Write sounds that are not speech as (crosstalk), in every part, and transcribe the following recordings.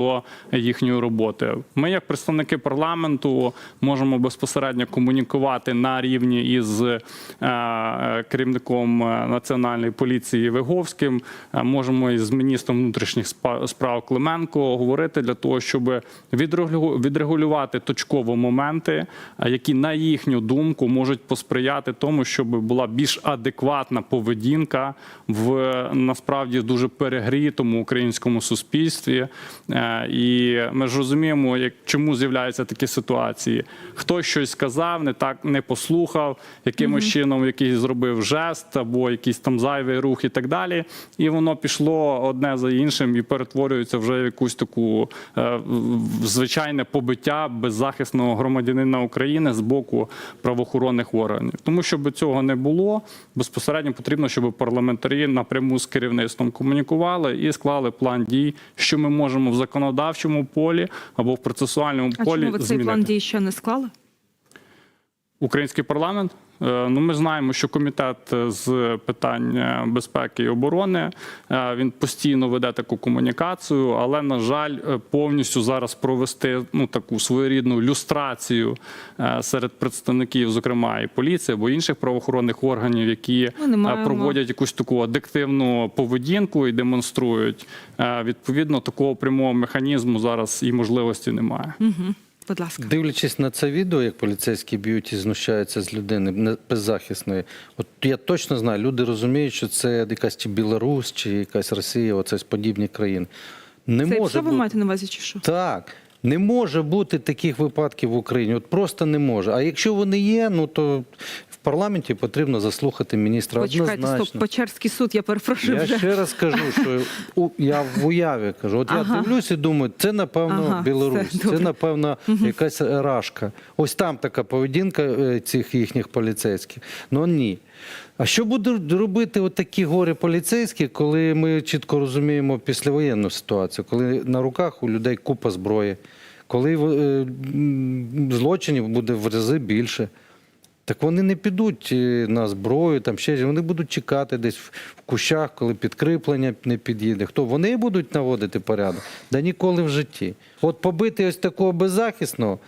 до їхньої роботи. Ми, як представники парламенту, можемо безпосередньо комунікувати на рівні із е, керівником е, національної поліції Виговським. е, Можемо із міністром внутрішніх справ Клименко говорити для того, щоб відрегулю- відрегулювати точково моменти, е, які на їхню думку можуть посприяти тому, щоб була більш адекватна поведінка в е, насправді дуже перегрітому українському суспільстві. І ми ж розуміємо, як чому з'являються такі ситуації. Хтось щось сказав, не так не послухав, якимось чином якийсь зробив жест або якийсь там зайвий рух і так далі. І воно пішло одне за іншим і перетворюється вже в якусь таку е, звичайне побиття беззахисного громадянина України з боку правоохоронних органів. Тому щоб цього не було, безпосередньо потрібно, щоб парламентарі напряму з керівництвом комунікували і склали план дій, що ми можемо в законодавчому полі або в процесуальному А полі чому ви цей змінити. план дій ще не склали? Український парламент. Е, Ну, ми знаємо, що комітет з питань е, безпеки і оборони е, він постійно веде таку комунікацію, але на жаль, е, повністю зараз провести ну таку своєрідну люстрацію е, серед представників, зокрема і поліції або інших правоохоронних органів, які е, проводять якусь таку адиктивну поведінку і демонструють. Е, Відповідно, такого прямого механізму зараз і можливості немає. Будь ласка. Дивлячись на це відео, як поліцейські б'ють і знущаються з людини не- беззахисної, от я точно знаю, люди розуміють, що це якась чи Білорусь, чи якась Росія, оце з подібні країни. Не Це може бути... ви маєте на увазі чи що? Так. Не може бути таких випадків в Україні. От просто не може. А якщо вони є, ну то парламенті потрібно заслухати міністра Почекайте, однозначно. стоп, Печерський суд, я перепрошую Я вже. ще раз кажу, що у, я в уяві кажу, от Ага. я дивлюсь і думаю, це напевно Ага, Білорусь, все, це добре. напевно якась рашка. Ось там така поведінка е, цих їхніх поліцейських. Ну ні. А що будуть робити от такі горі поліцейські, коли ми чітко розуміємо післявоєнну ситуацію, коли на руках у людей купа зброї, коли е, злочинів буде в рази більше? Так вони не підуть е, на зброю, там ще вони будуть чекати десь в кущах, коли підкріплення не під'їде. Хто вони будуть наводити порядок? Да ніколи в житті. От побити ось такого беззахисного,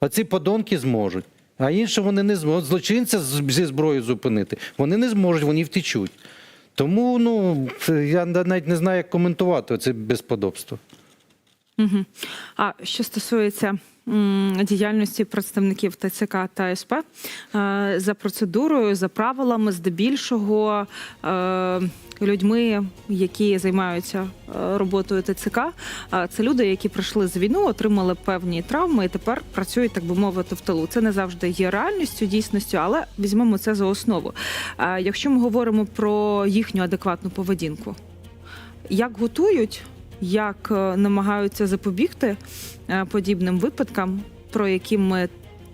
а ці подонки зможуть. А інше вони не зможуть. Злочинця зі зброєю зупинити. Вони не зможуть, вони втечуть. Тому ну я навіть не знаю, як коментувати це безподобство. Мгм. А що стосується діяльності представників ТЦК та СП, е, за процедурою, за правилами, здебільшого е, людьми, які займаються е, роботою ТЦК, це люди, які прийшли з війну, отримали певні травми і тепер працюють, так би мовити, в тилу. Це не завжди є реальністю, дійсністю, але візьмемо це за основу. Якщо ми говоримо про їхню адекватну поведінку, як готують, як е, намагаються запобігти е, подібним випадкам, про які ми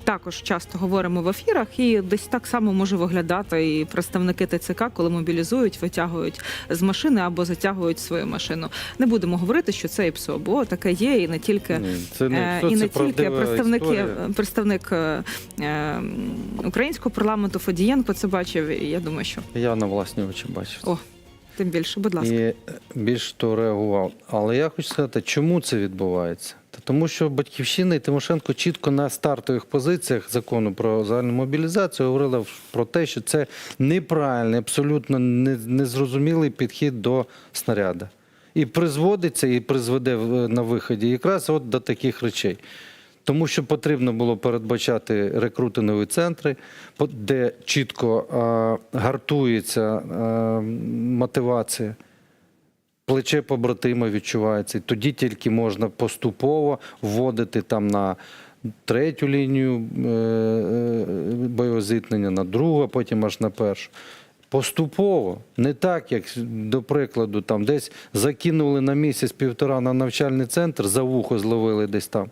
також часто говоримо в ефірах, і десь так само може виглядати і представники ТЦК, коли мобілізують, витягують з машини або затягують свою машину. Не будемо говорити, що це ІПСО, бо таке є, і не тільки Ні, це не Е, і це не тільки представники, історія. представник е, українського парламенту Фадієнко це бачив. І я думаю, що Я на власні очі бачив. О, тим більше, будь ласка. І е, більш то реагував. Але я хочу сказати, чому це відбувається? Та тому що Батьківщина і Тимошенко чітко на стартових позиціях закону про загальну мобілізацію говорила про те, що це неправильний, абсолютно незрозумілий підхід до снаряда. І призводиться, і призведе на виході якраз от до таких речей. Тому що потрібно було передбачати рекрутингові центри, де чітко е, гартується е, мотивація, плече побратима відчувається. І тоді тільки можна поступово вводити там на третю лінію е, е, бойового зіткнення, на другу, а потім аж на першу. Поступово, не так, як до прикладу, там десь закинули на місяць-півтора на навчальний центр, за вухо зловили десь там.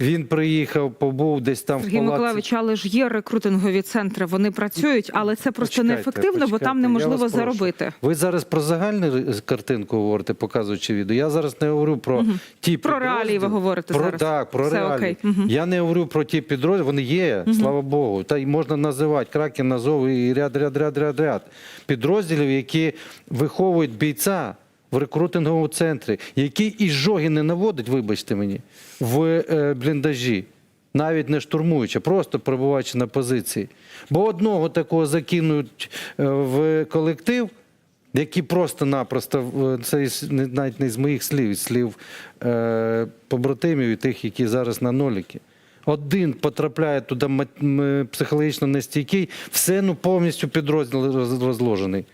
Він приїхав, побув десь там Сергій в палаці. Миколаївич, але ж є рекрутингові центри. Вони працюють, але це просто Почекайте, неефективно, бо там неможливо заробити. Ви зараз про загальну картинку говорите, показуючи відео. Я зараз не говорю про ті Про реалії ви говорите про, зараз. Так, про Все реалії. окей. Мгм. Я не говорю про ті підрозділи, вони є, слава Богу. Та й можна називати Кракен, Азов і ряд, ряд, ряд, ряд, ряд підрозділів, які виховують бійця в рекрутинговому центрі, який і жоги не наводить, вибачте мені, в е, бліндажі, навіть не штурмуючи, просто перебуваючи на позиції. Бо одного такого закинуть е, в колектив, які просто-напросто це не- навіть не з моїх слів, із слів е, побратимів і тих, які зараз на ноліки. Один потрапляє туди психологічно нестійкий, все ну повністю підрозділ розложений.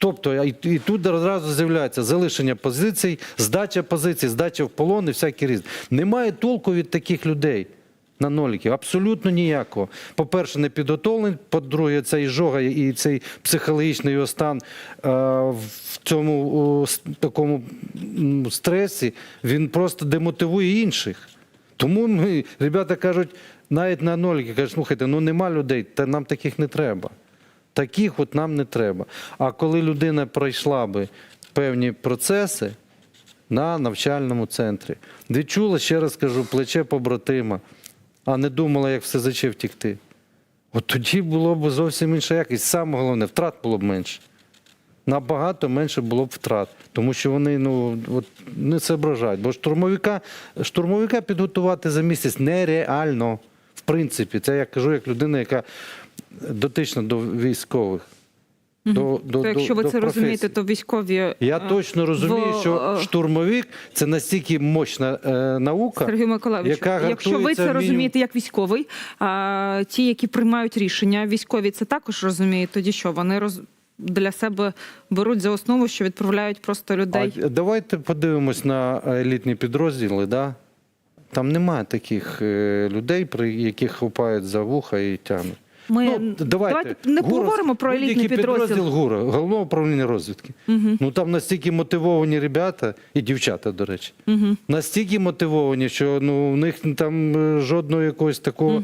Тобто і, тут одразу з'являється залишення позицій, здача позицій, здача в полон і всякі різні. Немає толку від таких людей на ноліків. Абсолютно ніякого. По-перше, не підготовлений, по-друге, цей жога і цей психологічний його стан е, в цьому такому стресі, він просто демотивує інших. Тому ми, ребята кажуть, навіть на ноліки кажуть, слухайте, ну нема людей, та нам таких не треба. Таких от нам не треба. А коли людина пройшла би певні процеси на навчальному центрі, відчула, ще раз кажу, плече побратима, а не думала, як все заче втікти. От тоді було б зовсім інша якість. Саме головне, втрат було б менше. Набагато менше було б втрат, тому що вони ну, от, не соображають. Бо штурмовика, штурмовика підготувати за місяць нереально. В принципі, це я кажу як людина, яка дотична до військових. До, до, То якщо до, ви до це розумієте, то військові Я е, точно розумію, в- що е, штурмовик це настільки мощна е, наука. Сергій Миколаївич, якщо ви це мінімум- розумієте як військовий, а ті, які приймають рішення, військові це також розуміють. Тоді що вони роз для себе беруть за основу, що відправляють просто людей. А давайте подивимось на елітні підрозділи. Да? Там немає таких е, людей, при яких хапають за вуха і тягнуть. Ми Ну, давайте, не ГУР, поговоримо про елітний будь-який підрозділ. підрозділ ГУРа, головного управління розвідки. Ну там настільки мотивовані ребята, і дівчата, до речі. Настільки мотивовані, що ну, у них там е, жодного якогось такого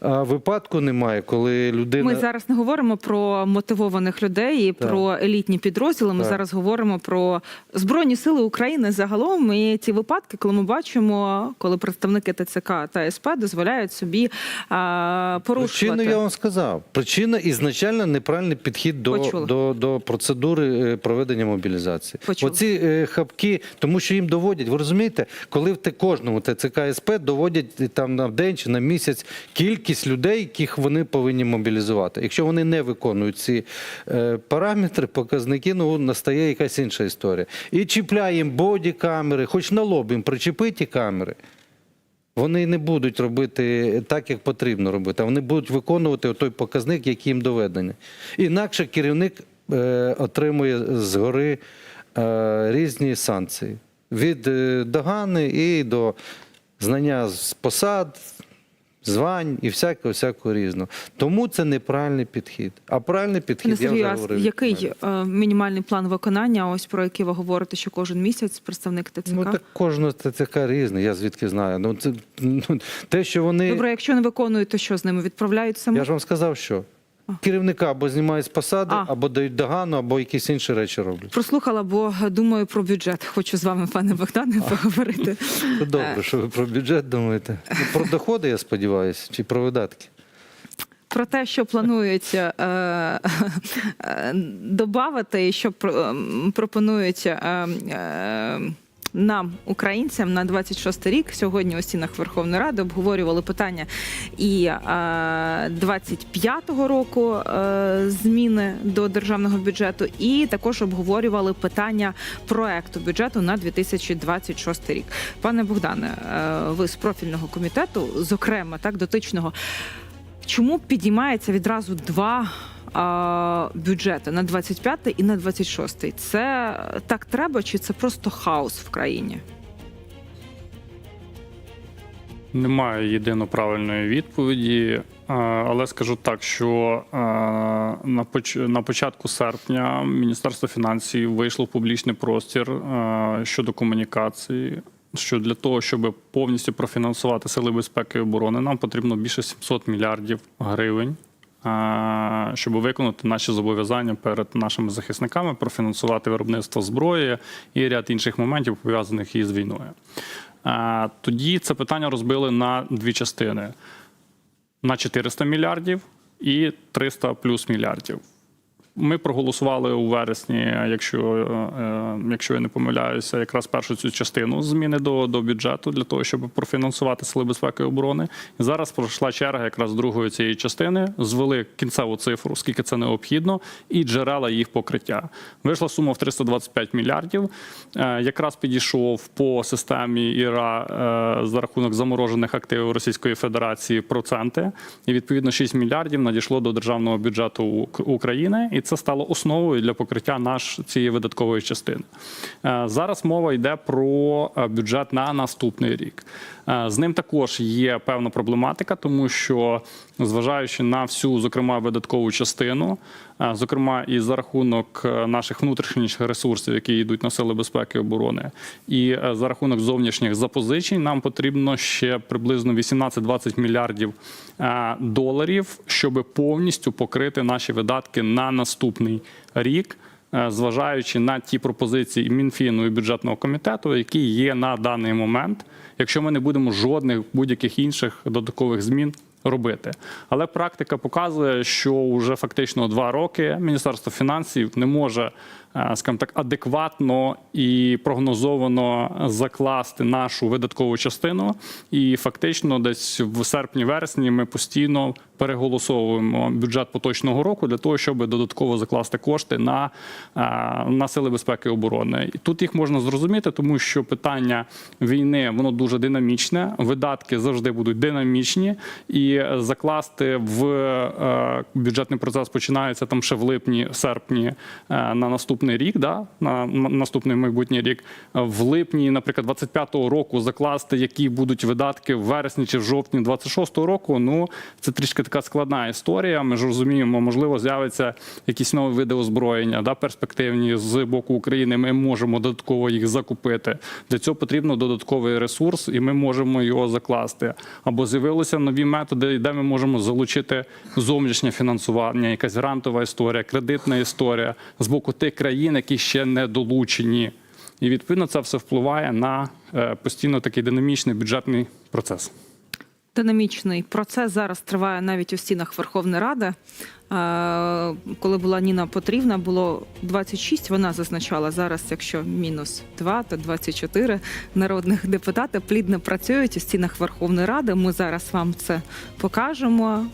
а, випадку немає, коли людина. Ми зараз не говоримо про мотивованих людей і Так. про елітні підрозділи. Ми Так. зараз говоримо про збройні сили України загалом. І ці випадки, коли ми бачимо, коли представники ТЦК та СП дозволяють собі а, порушувати. Причину я вам сказав. Причина ізначально неправильний підхід до, Почула. до, до процедури е, проведення мобілізації. Почула. Оці е, хапки, тому що їм доводять, ви розумієте, коли в те кожному ТЦК СП доводять е, там на день чи на місяць кількість людей, яких вони повинні мобілізувати. Якщо вони не виконують ці е, параметри, показники, ну настає якась інша історія. І чіпляє їм боді-камери, хоч на лоб їм причепиті камери. Вони не будуть робити так, як потрібно робити, а вони будуть виконувати той показник, який їм доведений. Інакше керівник е, отримує згори е, різні санкції від е, догани і до знання з посад, звань і всякого всякого різного. Тому це неправильний підхід. А правильний підхід підхід я вже говорив. який е, мінімальний план виконання, ось про який ви говорите, що кожен місяць представник ТЦК? Ну так кожного ТЦК різний, я звідки знаю. Ну це ну, те, що вони. Добре, якщо не виконують, то що з ними відправляють саме? Я ж вам сказав, що керівника або знімають з посади, А. або дають догану, або якісь інші речі роблять. Прослухала, бо думаю про бюджет. Хочу з вами, пане Богдане, поговорити. (laughs) Це добре, що ви про бюджет думаєте. Ну, про доходи, я сподіваюся, чи про видатки. Про те, що планують е, е, додати і що ем, пропонують е, е, нам, українцям, на 26 рік. Сьогодні у стінах Верховної Ради обговорювали питання і е, 25-го року е, зміни до державного бюджету, і також обговорювали питання проекту бюджету на 2026 рік. Пане Богдане, е, ви з профільного комітету, зокрема, так дотичного. Чому підіймається відразу два бюджети на 25 і на 26? Це так треба, чи це просто хаос в країні? Немає єдино правильної відповіді, але скажу так, що на поч- на початку серпня Міністерство фінансів вийшло в публічний простір щодо комунікації. Що для того, щоб повністю профінансувати сили безпеки і оборони, нам потрібно більше 700 мільярдів гривень, щоб виконати наші зобов'язання перед нашими захисниками, профінансувати виробництво зброї і ряд інших моментів пов'язаних із війною. Тоді це питання розбили на дві частини: на 400 мільярдів і 300 плюс мільярдів. Ми проголосували у вересні, якщо, е, якщо я не помиляюся, якраз першу цю частину зміни до, до бюджету для того, щоб профінансувати сили безпеки і оборони. І зараз пройшла черга якраз другої цієї частини. Звели кінцеву цифру, скільки це необхідно, і джерела їх покриття. Вийшла сума в 325 мільярдів. Е, Якраз підійшов по системі ІРА е, за рахунок заморожених активів Російської Федерації проценти, і відповідно 6 мільярдів надійшло до державного бюджету України, і це стало основою для покриття наш цієї видаткової частини. Е, Зараз мова йде про е, бюджет на наступний рік. Е, З ним також є певна проблематика, тому що зважаючи на всю, зокрема, видаткову частину, е, зокрема і за рахунок е, наших внутрішніх ресурсів, які йдуть на сили безпеки і оборони, і за рахунок зовнішніх запозичень, нам потрібно ще приблизно 18-20 мільярдів доларів, щоб повністю покрити наші видатки на наступний рік. Е, Зважаючи на ті пропозиції Мінфіну і бюджетного комітету, які є на даний момент, якщо ми не будемо жодних будь-яких інших додаткових змін робити. Але практика показує, що вже фактично два роки Міністерство фінансів не може, скажімо так, адекватно і прогнозовано закласти нашу видаткову частину. І фактично, десь в серпні-вересні ми постійно переголосовуємо бюджет поточного року для того, щоб додатково закласти кошти на, е, на сили безпеки і оборони. І тут їх можна зрозуміти, тому що питання війни воно дуже динамічне. Видатки завжди будуть динамічні, і закласти в е, бюджетний процес починається там ще в липні, серпні е, на наступний рік, да, на наступний майбутній рік. В липні, наприклад, 25-го року закласти, які будуть видатки в вересні чи в жовтні 26-го року. Ну це трішки така складна історія. Ми ж розуміємо, можливо, з'явиться якісь нові види озброєння, да, перспективні з боку України. Ми можемо додатково їх закупити. Для цього потрібно додатковий ресурс, і ми можемо його закласти. Або з'явилися нові методи, де ми можемо залучити зовнішнє фінансування, якась грантова історія, кредитна історія з боку тих країн, які ще не долучені. І відповідно це все впливає на е, постійно такий динамічний бюджетний процес. Динамічний процес зараз триває навіть у стінах Верховної Ради. Коли була Ніна Потрівна, було 26, Вона зазначала зараз, якщо мінус 2, то 24 народних депутати плідно працюють у стінах Верховної Ради. Ми зараз вам це покажемо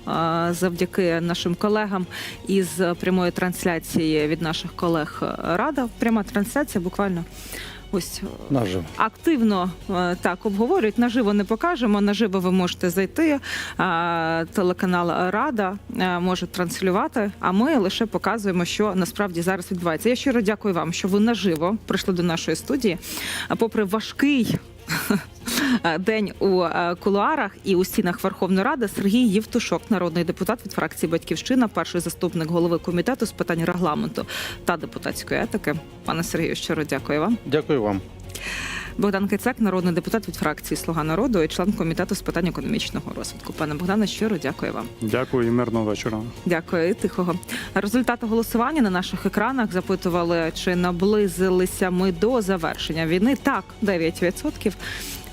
завдяки нашим колегам із прямої трансляції від наших колег Рада. Пряма трансляція буквально ось Наживо. активно е, так обговорюють. Наживо не покажемо. Наживо ви можете зайти. е, Телеканал Рада е, може транслювати. А ми лише показуємо, що насправді зараз відбувається. Я щиро дякую вам, що ви наживо прийшли до нашої студії. А попри важкий. (laughs) День у е, кулуарах і у стінах Верховної Ради Сергій Євтушок, народний депутат від фракції Батьківщина, перший заступник голови комітету з питань регламенту та депутатської етики. Пане Сергію, щиро дякую вам. Дякую вам. Богдан Кицак, народний депутат від фракції Слуга народу і член комітету з питань економічного розвитку. Пане Богдане, щиро дякую вам. Дякую і мирного вечора. Дякую і тихого. Результати голосування на наших екранах запитували, чи наблизилися ми до завершення війни. Так, 9%.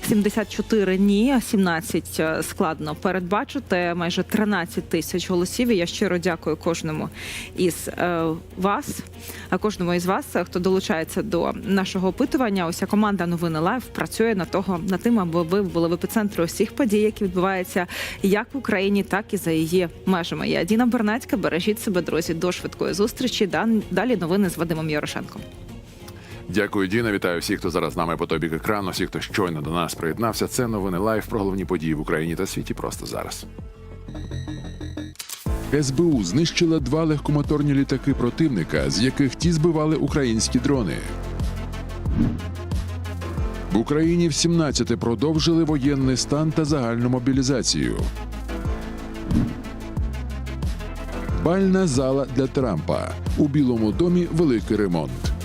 74 ні, 17 складно передбачити. Майже 13 тисяч голосів. І я щиро дякую кожному із е, вас, а кожному із вас, е, хто долучається до нашого опитування. Уся команда новини Лайв працює на того над тим, аби ви були в епіцентрі усіх подій, які відбуваються як в Україні, так і за її межами. Я Діна Бернацька. Бережіть себе, друзі. До швидкої зустрічі. Далі новини з Вадимом Ярошенком. Дякую, Діна. Вітаю всіх, хто зараз з нами по тобі екрану, всіх, хто щойно до нас приєднався. Це новини лайв про головні події в Україні та світі просто зараз. СБУ знищила два легкомоторні літаки противника, з яких ті збивали українські дрони. В Україні в 17 продовжили воєнний стан та загальну мобілізацію. Бальна зала для Трампа. У Білому домі великий ремонт.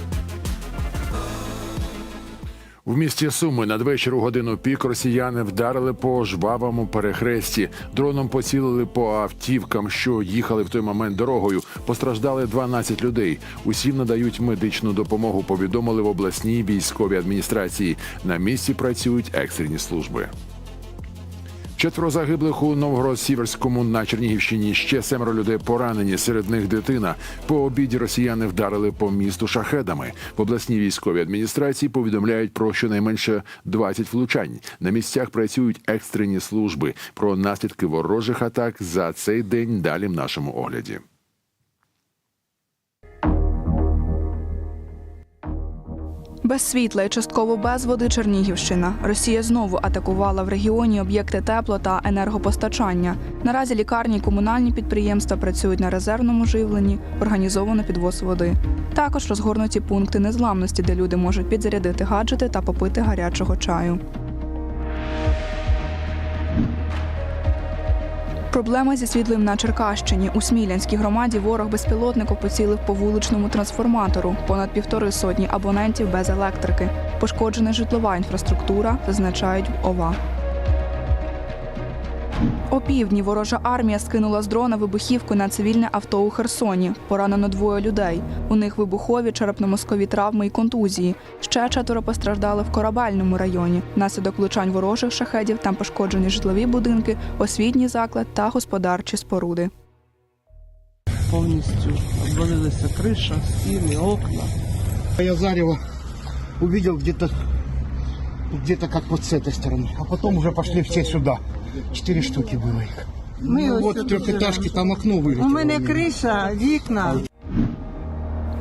В місті Суми надвечір у годину пік росіяни вдарили по жвавому перехресті. Дроном поцілили по автівкам, що їхали в той момент дорогою. Постраждали 12 людей. Усім надають медичну допомогу. Повідомили в обласній військовій адміністрації. На місці працюють екстрені служби. Четверо загиблих у Новгород-Сіверському на Чернігівщині. Ще семеро людей поранені. Серед них дитина. По обіді росіяни вдарили по місту шахедами. В обласній військовій адміністрації повідомляють про щонайменше 20 влучань. На місцях працюють екстрені служби. Про наслідки ворожих атак за цей день далі в нашому огляді. Без світла і частково без води Чернігівщина. Росія знову атакувала в регіоні об'єкти тепло та енергопостачання. Наразі лікарні і комунальні підприємства працюють на резервному живленні, організовано підвоз води. Також розгорнуті пункти незламності, де люди можуть підзарядити гаджети та попити гарячого чаю. Проблема зі світлом на Черкащині. У Смілянській громаді ворог безпілотнику поцілив по вуличному трансформатору. Понад півтори сотні абонентів без електрики. Пошкоджена житлова інфраструктура, зазначають в ОВА. О півдні ворожа армія скинула з дрона вибухівку на цивільне авто у Херсоні. Поранено двоє людей. У них вибухові черепно-мозкові травми і контузії. Ще четверо постраждали в корабельному районі. Внаслідок влучань ворожих шахедів там пошкоджені житлові будинки, освітній заклад та господарчі споруди. повністю обвалилася криша, стіни, окна. Я зарево увидел где-то где-то как вот с этой стороны. А потом уже пошли все сюда. Четыре штуки было их. Ми Ну, ось вот тут трехэтажки, живемо. там окно вылетело. У мене меня. криша, вікна.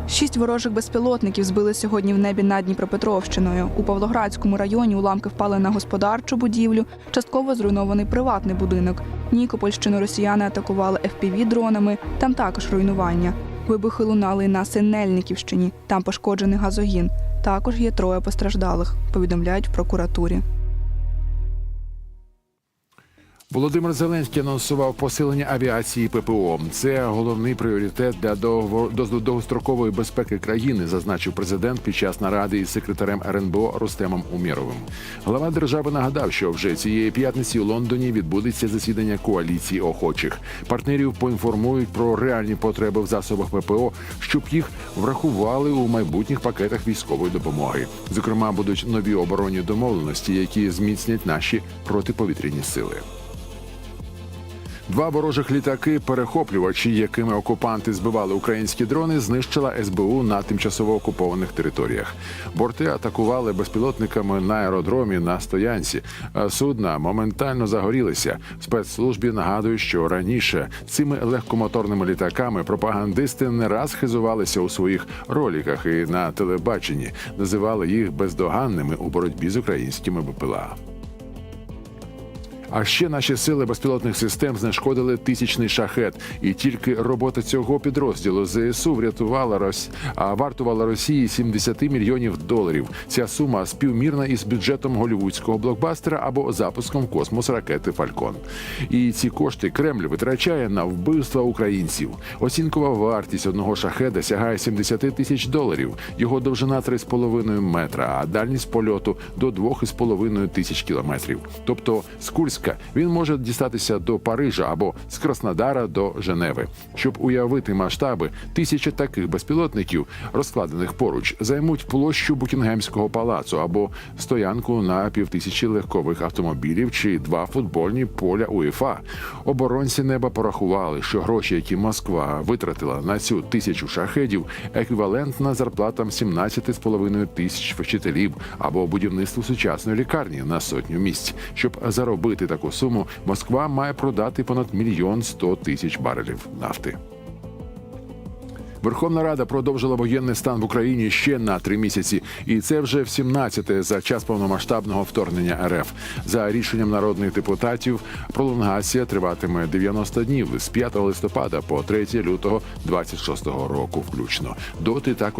Шість ворожих безпілотників збили сьогодні в небі над Дніпропетровщиною. У Павлоградському районі уламки впали на господарчу будівлю, частково зруйнований приватний будинок. Нікопольщину росіяни атакували fpv дронами. Там також руйнування. Вибухи лунали й на Синельниківщині. Там пошкоджений газогін. Також є троє постраждалих. Повідомляють в прокуратурі. Володимир Зеленський анонсував посилення авіації ППО. Це головний пріоритет для довго- до- довгострокової безпеки країни, зазначив президент під час наради із секретарем РНБО Рустемом Умєровим. Глава держави нагадав, що вже цієї п'ятниці у Лондоні відбудеться засідання коаліції охочих. Партнерів поінформують про реальні потреби в засобах ППО, щоб їх врахували у майбутніх пакетах військової допомоги. Зокрема, будуть нові оборонні домовленості, які зміцнять наші протиповітряні сили. Два ворожих літаки, перехоплювачі, якими окупанти збивали українські дрони, знищила СБУ на тимчасово окупованих територіях. Борти атакували безпілотниками на аеродромі на стоянці. Судна моментально загорілися. Спецслужбі нагадують, що раніше цими легкомоторними літаками пропагандисти не раз хизувалися у своїх роліках і на телебаченні називали їх бездоганними у боротьбі з українськими БПЛА. А ще наші сили безпілотних систем знешкодили тисячний шахет, і тільки робота цього підрозділу ЗСУ врятувала Рос... а вартувала Росії 70 мільйонів доларів. Ця сума співмірна із бюджетом голівудського блокбастера або запуском космос ракети Фалькон. І ці кошти Кремль витрачає на вбивства українців. Оцінкова вартість одного шахеда сягає 70 тисяч доларів. Його довжина 3,5 метра, а дальність польоту до 2,5 тисяч кілометрів. Тобто з Курська він може дістатися до Парижа або з Краснодара до Женеви. Щоб уявити масштаби, тисяча таких безпілотників, розкладених поруч, займуть площу Букінгемського палацу або стоянку на півтисячі легкових автомобілів чи два футбольні поля УЄФА. Оборонці неба порахували, що гроші, які Москва витратила на цю тисячу шахедів, еквівалентна зарплатам 17,5 тисяч вчителів або будівництву сучасної лікарні на сотню місць. Щоб заробити таку суму, Москва має продати понад мільйон сто тисяч барелів нафти. Верховна Рада продовжила воєнний стан в Україні ще на три місяці, і це вже в 17-те за час повномасштабного вторгнення РФ. За рішенням народних депутатів, пролонгація триватиме 90 днів з 5 листопада по 3 лютого 26 року, включно. Доти також